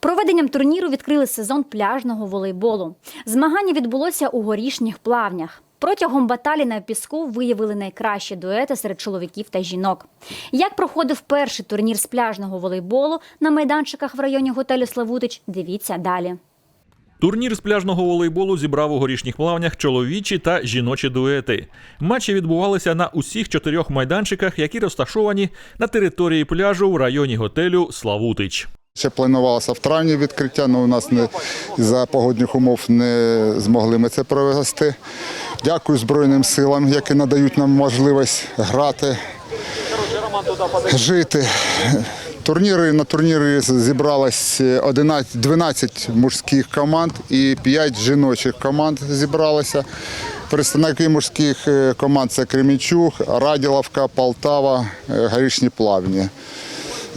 Проведенням турніру відкрили сезон пляжного волейболу. Змагання відбулося у горішніх плавнях. Протягом баталі на піску виявили найкращі дуети серед чоловіків та жінок. Як проходив перший турнір з пляжного волейболу на майданчиках в районі готелю Славутич, дивіться далі. Турнір з пляжного волейболу зібрав у горішніх плавнях чоловічі та жіночі дуети. Матчі відбувалися на усіх чотирьох майданчиках, які розташовані на території пляжу в районі готелю Славутич. Ще планувалося в травні відкриття, але у нас не за погодних умов не змогли ми це провести. Дякую Збройним силам, які надають нам можливість грати, жити. Турніри на турніри зібралось 11, 12 мужських команд і 5 жіночих команд зібралося. Представники мужських е, команд це Кремінчук, Раділовка, Полтава, е, Горішні Плавні.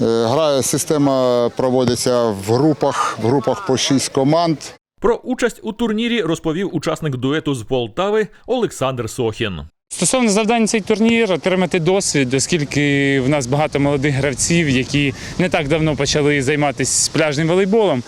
Е, Гра система проводиться в групах, в групах по шість команд. Про участь у турнірі розповів учасник дуету з Полтави Олександр Сохін. Стосовно завдань цей турнір отримати досвід, оскільки в нас багато молодих гравців, які не так давно почали займатися пляжним волейболом.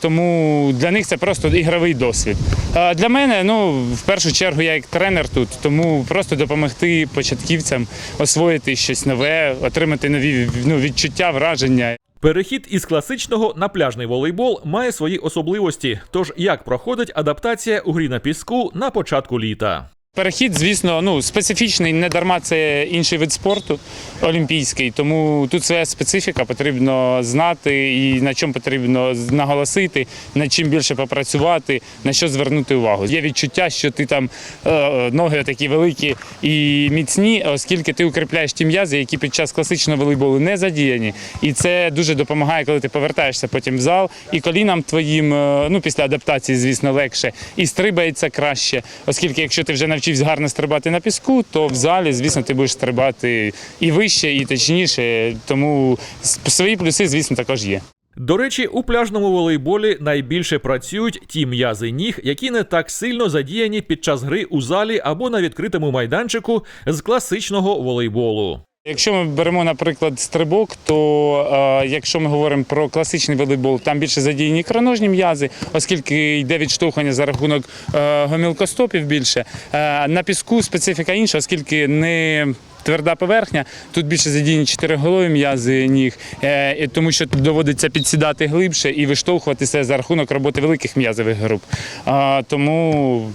Тому для них це просто ігровий досвід. Е, Для мене, ну в першу чергу, я як тренер тут, тому просто допомогти початківцям освоїти щось нове, отримати нові ну, відчуття, враження. Перехід із класичного на пляжний волейбол має свої особливості. Тож як проходить адаптація у грі на піску на початку літа. Перехід, звісно, ну специфічний, не дарма це інший вид спорту олімпійський, тому тут своя специфіка, потрібно знати і на чому потрібно наголосити, над чим більше попрацювати, на що звернути увагу. Є відчуття, що ти там е, ноги такі великі і міцні, оскільки ти укріпляєш ті м'язи, які під час класичного волейболу не задіяні. І це дуже допомагає, коли ти повертаєшся потім в зал, і колінам твоїм, е, ну після адаптації, звісно, легше, і стрибається краще, оскільки якщо ти вже навчився гарно стрибати на піску, то в залі, звісно, ти будеш стрибати і вище, і точніше. Тому свої плюси, звісно, також є. До речі, у пляжному волейболі найбільше працюють ті м'язи ніг, які не так сильно задіяні під час гри у залі або на відкритому майданчику з класичного волейболу. Якщо ми беремо, наприклад, стрибок, то е, якщо ми говоримо про класичний волейбол, там більше задіяні ікроножні м'язи, оскільки йде відштовхування за рахунок е, гомілкостопів більше. Е, на піску специфіка інша, оскільки не Тверда поверхня, тут більше задіяні чотириголові м'язи ніг, е, тому що тут доводиться підсідати глибше і виштовхуватися за рахунок роботи великих м'язових груп. А, тому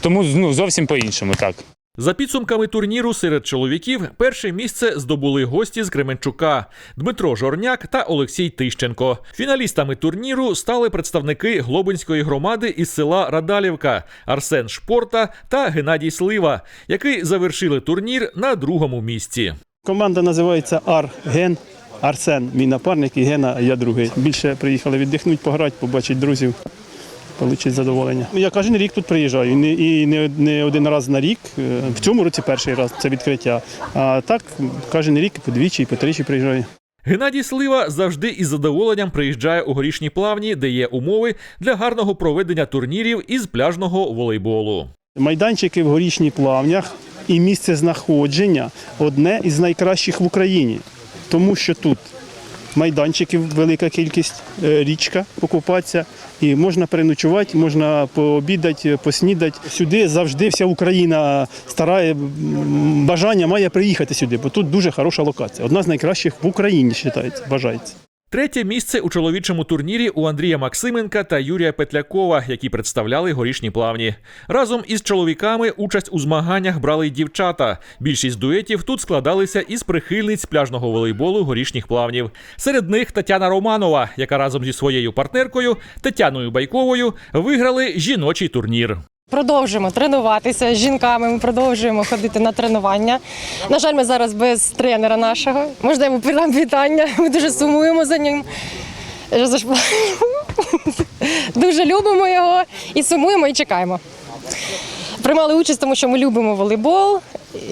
тому ну, зовсім по-іншому так. За підсумками турніру серед чоловіків перше місце здобули гості з Кременчука Дмитро Жорняк та Олексій Тищенко. Фіналістами турніру стали представники Глобинської громади із села Радалівка Арсен Шпорта та Геннадій Слива, які завершили турнір на другому місці. Команда називається Арген. Арсен, мій напарник, і Гена, я другий. Більше приїхали віддихнути, пограти, побачити друзів, отримати задоволення. Я кожен рік тут приїжджаю, і не, і не, один раз на рік. Е, В цьому році перший раз це відкриття. А так кожен рік по двічі, і по тричі приїжджаю. Геннадій Слива завжди із задоволенням приїжджає у горішні плавні, де є умови для гарного проведення турнірів із пляжного волейболу. Майданчики в горішніх плавнях і місце знаходження одне із найкращих в Україні, тому що тут майданчиків велика кількість, е, річка покупатися. і можна переночувати, можна пообідати, поснідати. Сюди завжди вся Україна старає бажання має приїхати сюди, бо тут дуже хороша локація. Одна з найкращих в Україні вважається. Третє місце у чоловічому турнірі у Андрія Максименка та Юрія Петлякова, які представляли горішні плавні. Разом із чоловіками участь у змаганнях брали й дівчата. Більшість дуетів тут складалися із прихильниць пляжного волейболу горішніх плавнів. Серед них Тетяна Романова, яка разом зі своєю партнеркою Тетяною Байковою виграли жіночий турнір. Продовжуємо тренуватися з жінками. Ми продовжуємо ходити на тренування. На жаль, ми зараз без тренера нашого. Можна йому передам вітання. Ми дуже сумуємо за ним. Дуже любимо його і сумуємо, і чекаємо. Приймали участь, тому що ми любимо волейбол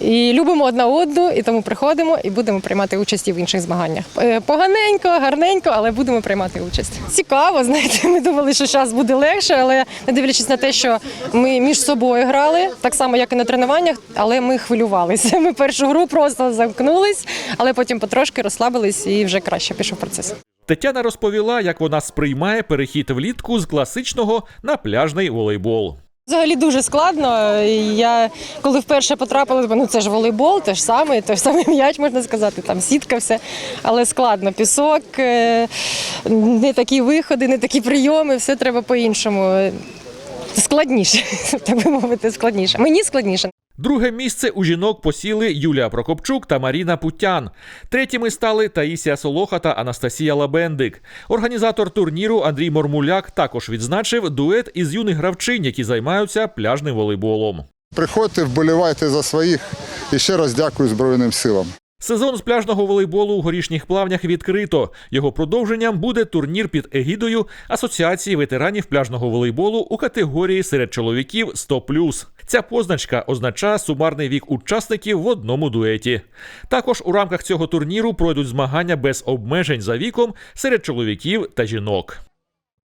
і любимо одна одну, і тому приходимо і будемо приймати участь і в інших змаганнях. Е, Поганенько, гарненько, але будемо приймати участь. Цікаво, знаєте, ми думали, що зараз буде легше, але не дивлячись на те, що ми між собою грали, так само, як і на тренуваннях, але ми хвилювалися. Ми першу гру просто замкнулись, але потім потрошки розслабились і вже краще пішов процес. Тетяна розповіла, як вона сприймає перехід влітку з класичного на пляжний волейбол. Взагалі дуже складно. Я коли вперше потрапила, ну це ж волейбол, те ж саме, той самий м'яч, можна сказати, там сітка, все. Але складно. Пісок, е, не такі виходи, не такі прийоми, все треба по-іншому. Складніше, так би мовити, складніше. Мені складніше. Друге місце у жінок посіли Юлія Прокопчук та Маріна Путян. Третіми стали Таїсія Солоха та Анастасія Лабендик. Організатор турніру Андрій Мормуляк також відзначив дует із юних гравчин, які займаються пляжним волейболом. Приходьте, вболівайте за своїх і ще раз дякую Збройним силам. Сезон з пляжного волейболу у горішніх плавнях відкрито. Його продовженням буде турнір під егідою Асоціації ветеранів пляжного волейболу у категорії серед чоловіків 100+. Ця позначка означає сумарний вік учасників в одному дуеті. Також у рамках цього турніру пройдуть змагання без обмежень за віком серед чоловіків та жінок.